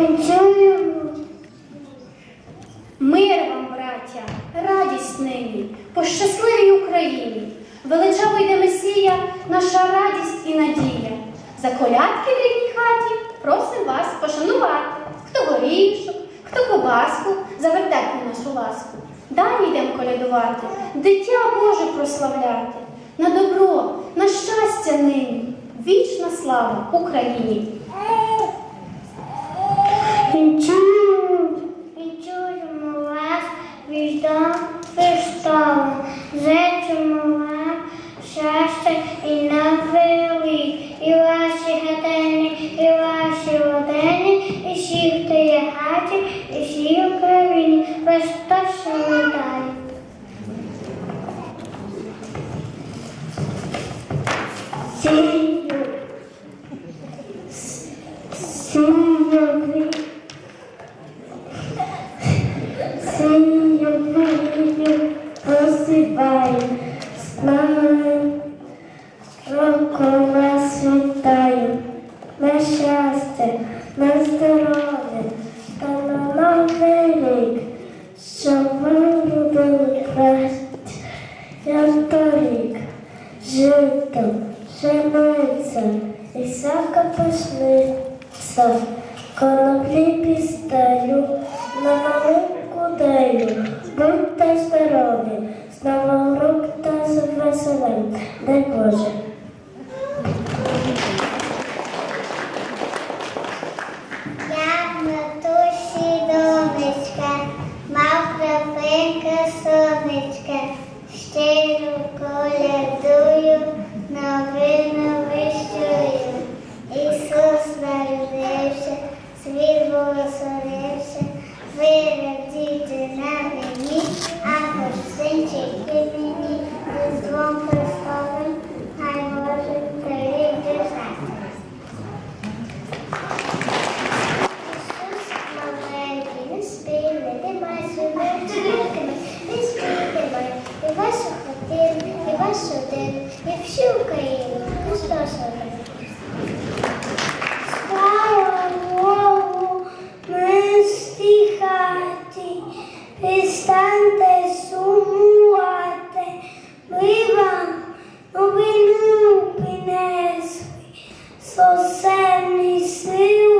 Вінчуємо. Мир вам, браття, радість нині, по щасливій Україні. Величаво йде Месія, наша радість і надія. За колядки в рідній хаті просим вас пошанувати. Хто горішок, хто кобаску, за вертепну нашу ласку. Далі йдемо колядувати, дитя Боже прославляти. На добро, на щастя нині, вічна слава Україні. Вінчуємо. Вінчуємо вас, вітам Христом. Зичимо вам щастя і новий рік. І ваші хатині, і ваші родині, і всі, хто є хаті, і всі Україні. Христос вітає. Сію. Сію. Сію вію просипаю, з нами року нас на щастя, на здоров'я та на новий рік, щоб ви любили краще, як торік, жито, жениться і всяка пишниця, коноплі пістаю, на новинку даю, будьте здорові, з новим роком та з веселим, дай Боже. Where the teacher now me, I was thinking. перестаньте сумувати, ми вам новину принесли, сосемний сил.